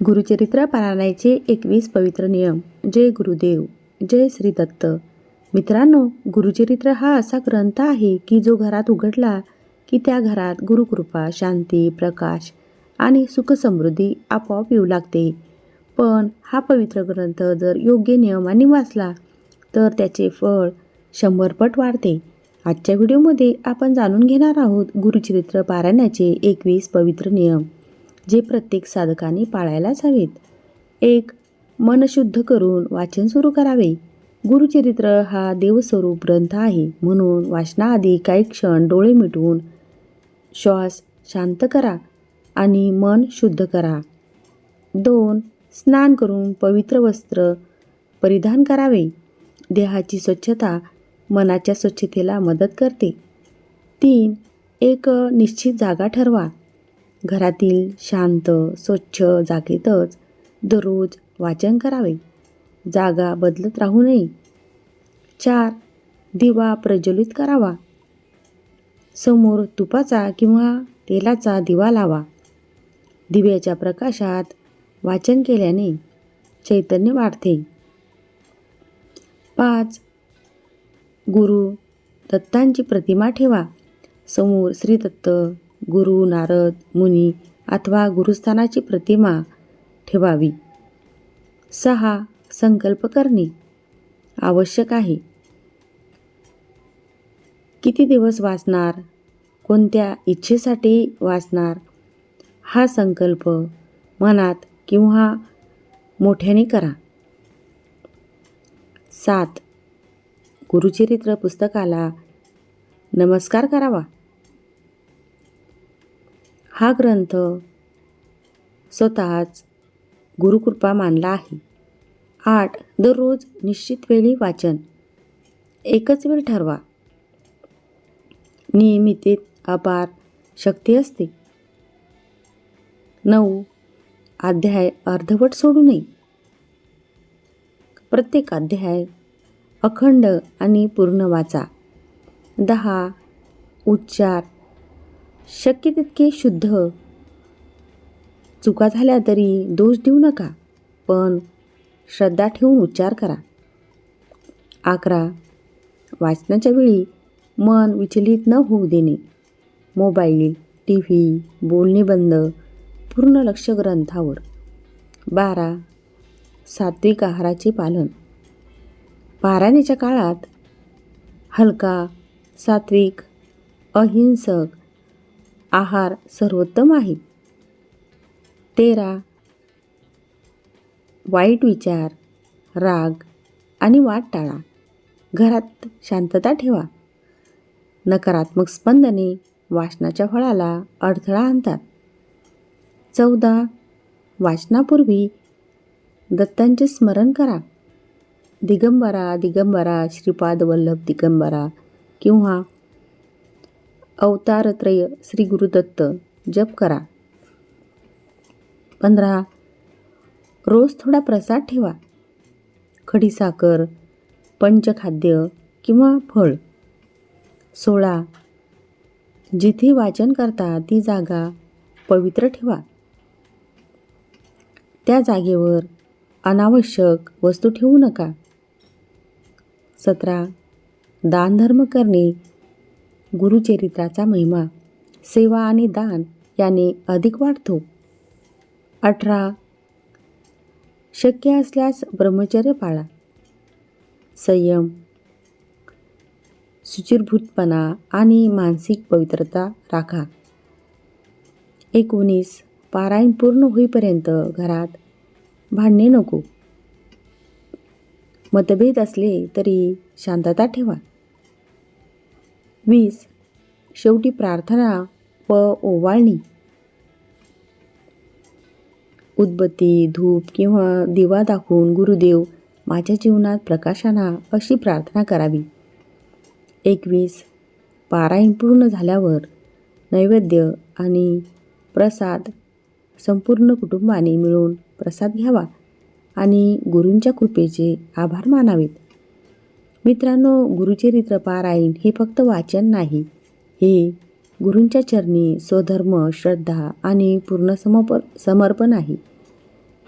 गुरुचरित्र पारायणाचे एकवीस पवित्र नियम. जय गुरुदेव जय श्री दत्त. मित्रांनो गुरुचरित्र हा असा ग्रंथ आहे की जो घरात उघडला की त्या घरात गुरुकृपा शांती प्रकाश आणि सुखसमृद्धी आपोआप येऊ लागते. पण हा पवित्र ग्रंथ जर योग्य नियमाने वाचला तर त्याचे फळ शंभरपट वाढते. आजच्या व्हिडिओमध्ये आपण जाणून घेणार आहोत गुरुचरित्र पारायणाचे एकवीस पवित्र नियम. जे प्रत्येक साधकाने पाळायलाच हवेत. एक मन शुद्ध करून वाचन सुरू करावे. गुरुचरित्र हा देवस्वरूप ग्रंथ आहे म्हणून वाचनाआधी काही क्षण डोळे मिटवून श्वास शांत करा आणि मन शुद्ध करा. दोन स्नान करून पवित्र वस्त्र परिधान करावे. देहाची स्वच्छता मनाच्या स्वच्छतेला मदत करते. तीन एक निश्चित जागा ठरवा. घरातील शांत स्वच्छ जागेतच दररोज वाचन करावे. जागा बदलत राहू नये. चार दिवा प्रज्वलित करावा. समोर तुपाचा किंवा तेलाचा दिवा लावा. दिव्याच्या प्रकाशात वाचन केल्याने चैतन्य वाढते. पाच गुरु दत्तांची प्रतिमा ठेवा. समोर श्री दत्त गुरु नारद मुनी अथवा गुरुस्थानाची प्रतिमा ठेवावी. सहा संकल्प करणे आवश्यक आहे. किती दिवस वाचणार? कोणत्या इच्छेसाठी वाचणार? हा संकल्प मनात किंवा मोठ्याने करा. सात गुरुचरित्र पुस्तकाला नमस्कार करावा. हा ग्रंथ स्वतःच गुरुकृपा मानला आहे. आठ दररोज निश्चित वेळी वाचन. एकच वेळ ठरवा. नियमितेत अपार शक्ती असते. नऊ अध्याय अर्धवट सोडू नये. प्रत्येक अध्याय अखंड आणि पूर्ण वाचा. दहा उच्चार शक्य तितके शुद्ध. चुका झाल्या तरी दोष देऊ नका पण श्रद्धा ठेवून उच्चार करा. अकरा. वाचनाच्या वेळी मन विचलित न होऊ देणे. मोबाईल टी व्ही बोलणे बंद पूर्ण लक्ष ग्रंथावर. बारा. सात्विक आहाराचे पालन. पारायणाच्या काळात हलका सात्विक अहिंसक आहार सर्वोत्तम आहे. तेरा. वाईट विचार राग आणि वाट टाळा. घरात शांतता ठेवा. नकारात्मक स्पंदने वाचनाच्या फळाला अडथळा आणतात. चौदा. वाचनापूर्वी दत्तांचे स्मरण करा. दिगंबरा दिगंबरा श्रीपाद वल्लभ दिगंबरा किंवा अवतारत्रय श्री गुरुदत्त जप करा. पंधरा. रोज थोडा प्रसाद ठेवा. खडीसाखर पंचखाद्य किंवा फळ. सोळा. जिथे वाचन करता ती जागा पवित्र ठेवा. त्या जागेवर अनावश्यक वस्तू ठेवू नका. सतरा. दानधर्म करणे गुरुचरित्राचा महिमा सेवा आणि दान याने अधिक वाढतो. अठरा. शक्य असल्यास ब्रह्मचर्य पाळा. संयम. सुचिरभूतपणा आणि मानसिक पवित्रता राखा. एकोणीस. पारायण पूर्ण होईपर्यंत घरात भांडणे नको. मतभेद असले तरी शांतता ठेवा. वीस. शेवटी प्रार्थना व ओवाळणी. उदबत्ती धूप किंवा दिवा दाखवून गुरुदेव माझ्या जीवनात प्रकाशाना अशी प्रार्थना करावी. एकवीस. पारायण पूर्ण झाल्यावर नैवेद्य आणि प्रसाद संपूर्ण कुटुंबाने मिळून प्रसाद घ्यावा आणि गुरूंच्या कृपेचे आभार मानावेत. मित्रांनो गुरुचरित्र पारायण हे फक्त वाचन नाही. हे गुरूंच्या चरणी स्वधर्म श्रद्धा आणि पूर्ण समप समर्पण आहे.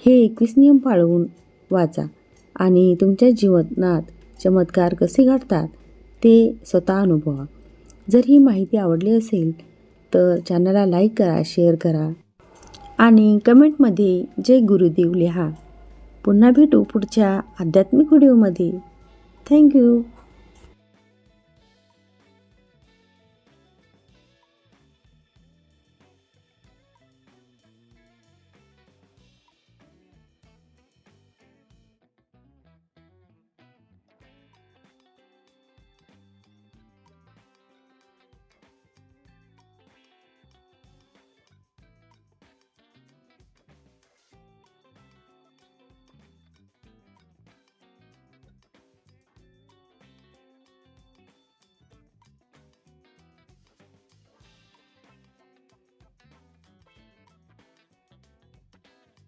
हे एकवीस नियम पाळून वाचा आणि तुमच्या जीवनात चमत्कार कसे घडतात ते स्वतः अनुभवा. जर ही माहिती आवडली असेल तर चॅनलला लाईक करा शेअर करा आणि कमेंटमध्ये जय गुरुदेव लिहा. पुन्हा भेटू पुढच्या आध्यात्मिक व्हिडिओमध्ये. Thank you.